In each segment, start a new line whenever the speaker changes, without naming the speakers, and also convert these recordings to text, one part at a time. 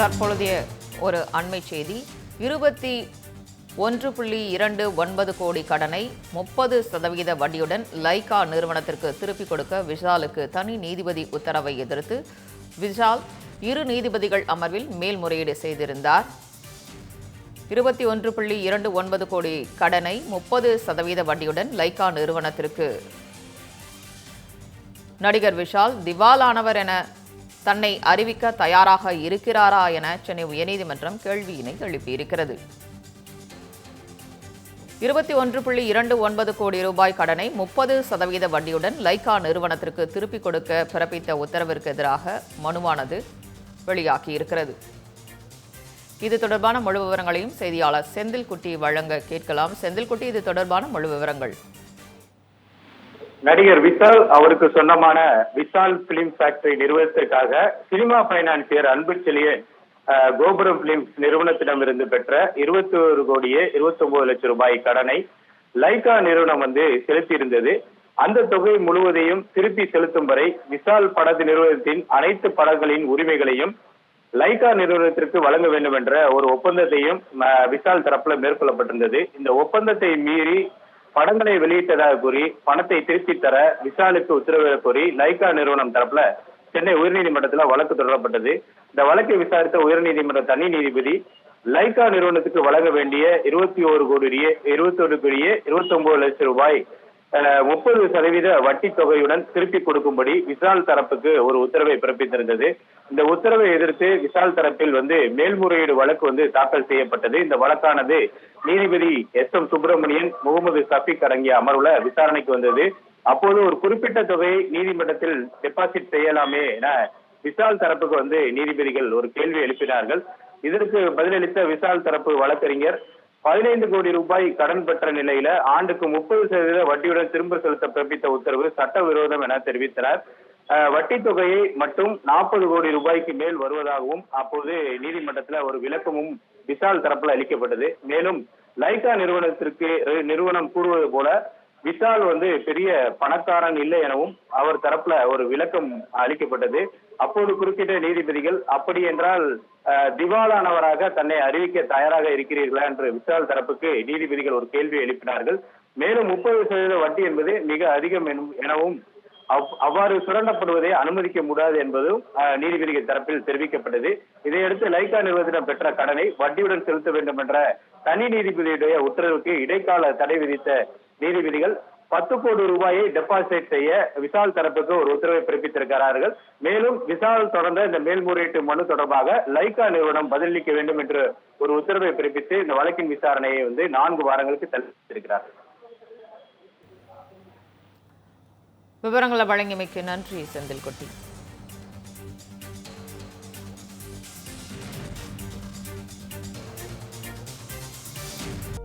தற்பொழுதைய ஒரு அண்மை செய்தி. இருபத்தி ஒன்று புள்ளி இரண்டு ஒன்பது கோடி கடனை முப்பது சதவீத வட்டியுடன் லைகா நிறுவனத்திற்கு திருப்பிக் கொடுக்க விஷாலுக்கு தனி நீதிபதி உத்தரவை எதிர்த்து விஷால் இரு நீதிபதிகள் அமர்வில் மேல்முறையீடு செய்திருந்தார். இருபத்தி ஒன்று புள்ளி இரண்டு ஒன்பது கோடி கடனை முப்பது சதவீத வட்டியுடன் லைகா நிறுவனத்திற்கு நடிகர் விஷால் திவாலானவர் என தன்னை அறிவிக்க தயாராக இருக்கிறாரா என சென்னை உயர்நீதிமன்றம் கேள்வியினை எழுப்பியிருக்கிறது. இருபத்தி ஒன்று புள்ளி இரண்டு ஒன்பது கோடி ரூபாய் கடனை முப்பது சதவீத வட்டியுடன் லைகா நிறுவனத்திற்கு திருப்பிக் கொடுக்க பிறப்பித்த உத்தரவிற்கு எதிராக மனுவானது வெளியாகியிருக்கிறது. இது தொடர்பான முழு விவரங்களையும் செய்தியாளர் செந்தில்குட்டி வழங்க கேட்கலாம். செந்தில்குட்டி இது தொடர்பான முழு விவரங்கள்.
நடிகர் விஷால் அவருக்கு சொந்தமான விஷால் பிலிம் ஃபேக்டரி நிறுவனத்திற்காக சினிமா பைனான்சியர் அன்பு செழியன் கோபுரம் பிலிம்ஸ் நிறுவனத்திடமிருந்து பெற்ற இருபத்தி ஒரு கோடியே இருபத்தி ஒன்பது லட்சம் ரூபாய் கடனை லைகா நிறுவனம் வந்து செலுத்தியிருந்தது. அந்த தொகை முழுவதையும் திருப்பி செலுத்தும் வரை விஷால் படத்து நிறுவனத்தின் அனைத்து படங்களின் உரிமைகளையும் லைகா நிறுவனத்திற்கு வழங்க வேண்டும் என்ற ஒரு ஒப்பந்தத்தையும் அஹ், விஷால் தரப்புல மேற்கொள்ளப்பட்டிருந்தது. இந்த ஒப்பந்தத்தை மீறி படங்களை வெளியிட்டதாக கூறி பணத்தை திருப்பி தர விசாலுக்கு உத்தரவிடக் கோரி லைகா நிறுவனம் தரப்புல சென்னை உயர்நீதிமன்றத்துல வழக்கு தொடரப்பட்டது. இந்த வழக்கை விசாரித்த உயர்நீதிமன்ற தனி நீதிபதி லைகா நிறுவனத்துக்கு வழங்க வேண்டிய இருபத்தி ஒரு கோடியே இருபத்தி ஒரு கோடியே இருபத்தி ஒன்பது லட்சம் ரூபாய் முப்பது சதவீத வட்டி தொகையுடன் திருப்பி கொடுக்கும்படி விசால் தரப்புக்கு ஒரு உத்தரவை பிறப்பித்திருந்தது. இந்த உத்தரவை எதிர்த்து விசால் தரப்பில் வந்து மேல்முறையீடு வழக்கு வந்து தாக்கல் செய்யப்பட்டது. இந்த வழக்கானது நீதிபதி எஸ் எம் சுப்பிரமணியன் முகமது சஃபிக் அடங்கிய அமர்வுல விசாரணைக்கு வந்தது. அப்போது ஒரு குறிப்பிட்ட தொகையை நீதிமன்றத்தில் டெபாசிட் செய்யலாமே என விஷால் தரப்புக்கு வந்து நீதிபதிகள் ஒரு கேள்வி எழுப்பினார்கள். இதற்கு பதிலளித்த விஷால் தரப்பு வழக்கறிஞர் பதினைந்து கோடி ரூபாய் கடன் பெற்ற நிலையில ஆண்டுக்கு முப்பது சதவீத வட்டியுடன் திரும்ப செலுத்த பிறப்பித்த உத்தரவு சட்டவிரோதம் என தெரிவித்தனர். வட்டி தொகையை மட்டும் நாற்பது கோடி ரூபாய்க்கு மேல் வருவதாகவும் அப்போது நீதிமன்றத்துல ஒரு விளக்கமும் விஷால் தரப்புல அளிக்கப்பட்டது. மேலும் லைகா நிறுவனத்திற்கு நிறுவனம் கூறுவது போல விஷால் வந்து பெரிய பணக்காரன் இல்லை எனவும் அவர் தரப்புல ஒரு விளக்கம் அளிக்கப்பட்டது. அப்போது குறுக்கிட்ட நீதிபதிகள் அப்படி என்றால் திவாலானவராக தன்னை அறிவிக்க தயாராக இருக்கிறீர்களா என்று விஷால் தரப்புக்கு நீதிபதிகள் ஒரு கேள்வி எழுப்பினார்கள். மேலும் முப்பது சதவீத வட்டி என்பது மிக அதிகம் எனவும் அவ்வாறு சுரண்டப்படுவதை அனுமதிக்க முடியாது என்பதும் நீதிபதிகள் தரப்பில் தெரிவிக்கப்பட்டது. இதையடுத்து லைகா நிறுவனத்திடம் பெற்ற கடனை வட்டியுடன் செலுத்த வேண்டும் என்ற தனி நீதிபதியுடைய உத்தரவுக்கு இடைக்கால தடை விதித்த நீதிபதிகள் பத்து கோடி ரூபாயை டெபாசிட் செய்ய விஷால் தரப்புக்கு ஒரு உத்தரவை பிறப்பித்திருக்கிறார்கள் மேலும் விஷால் தொடர்ந்த இந்த மேல்முறையீட்டு மனு தொடர்பாக லைகா நிறுவனம் பதிலளிக்க வேண்டும் என்று ஒரு உத்தரவை பிறப்பித்து இந்த வழக்கின் விசாரணையை வந்து நான்கு வாரங்களுக்கு தள்ளியிருக்கிறார்கள்
விவரங்களை வழங்கியமைக்கு நன்றி செந்தில்குட்டி.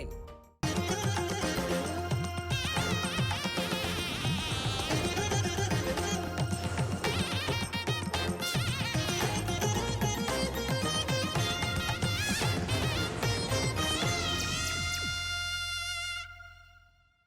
fine